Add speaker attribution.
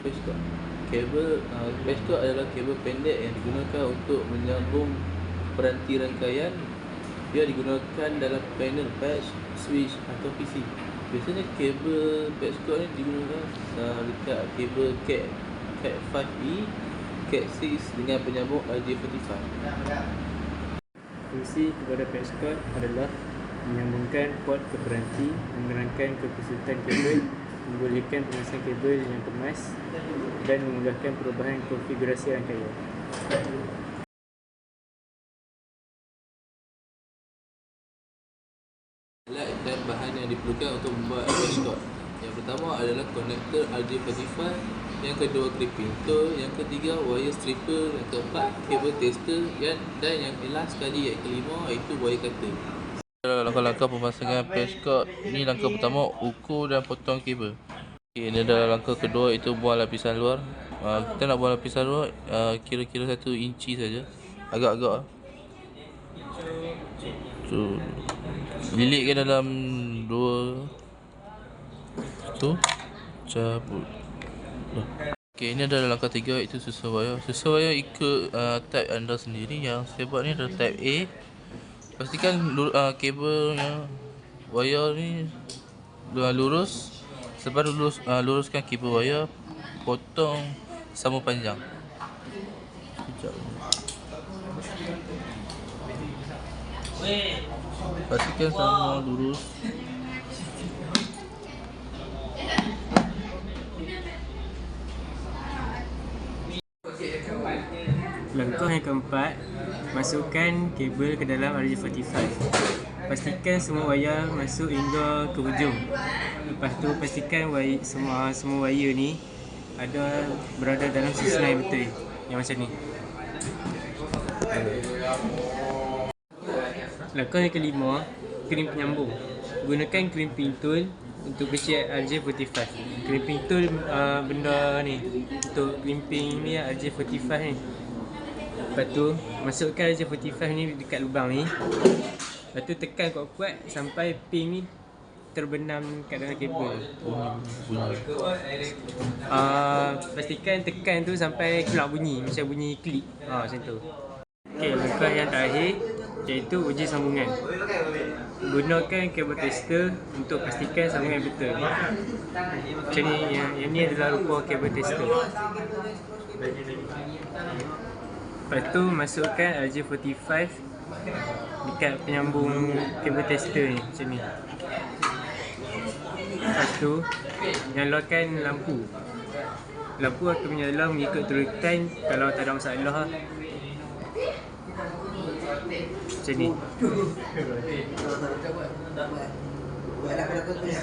Speaker 1: patchcord. Kabel uh, patchcord adalah kabel pendek yang digunakan untuk menyambung peranti rangkaian. Dia digunakan dalam panel patch, switch atau PC. Biasanya kabel patchcord ni digunakan uh, dekat kabel Cat Cat 5e, Cat 6 dengan penyambung RJ45.
Speaker 2: Fungsi kepada patchcord adalah menyambungkan port ke peranti, menerangkan kepusutan kabel, membolehkan pemasangan kabel yang kemas dan memudahkan perubahan konfigurasi rangkaian.
Speaker 1: Alat dan bahan yang diperlukan untuk membuat patchcord. Yang pertama adalah konektor RJ45, yang kedua clipping tool, yang ketiga wire stripper, yang keempat kabel tester dan yang last sekali yang kelima iaitu wire cutter. Langkah-langkah pemasangan patchcord ni langkah pertama ukur dan potong kabel. Okay, ini adalah langkah kedua itu buang lapisan luar. Uh, kita nak buang lapisan luar uh, kira-kira 1 inci saja. Agak-agak. Tu lilitkan dalam dua tu cabut. Okey, ini adalah langkah tiga iaitu susun wayar. Susun wayar ikut uh, type anda sendiri. Yang saya buat ni adalah type A. Pastikan uh, kabelnya wayar ni uh, lurus. Lepas tu lurus, uh, luruskan kabel wayar, potong sama panjang. Sekejap. Pastikan sama lurus.
Speaker 2: Langkah yang keempat, masukkan kabel ke dalam RJ45. Pastikan semua wayar masuk hingga ke hujung. Lepas tu pastikan wayar, semua semua wayar ni ada berada dalam yang betul. Yang macam ni. Langkah yang kelima, krim penyambung. Gunakan crimping tool untuk kecil RJ45. Crimping tool uh, benda ni untuk crimping ni RJ45 ni. Lepas tu masukkan RJ45 ni dekat lubang ni. Lepas tu tekan kuat-kuat sampai pin ni terbenam kat dalam kabel. Uh, pastikan tekan tu sampai keluar bunyi macam bunyi klik. Ha macam tu. Okey, langkah yang terakhir iaitu uji sambungan. Gunakan kabel tester untuk pastikan sambungan betul. Macam ni, yang, yang ni adalah rupa kabel tester. Lepas tu masukkan RJ45 dekat penyambung kabel tester ni macam ni. Lepas tu nyalakan lampu. Lampu akan menyala mengikut turutan kalau tak ada masalah lah. Macam ni.
Speaker 3: Buat apa-apa tu ya.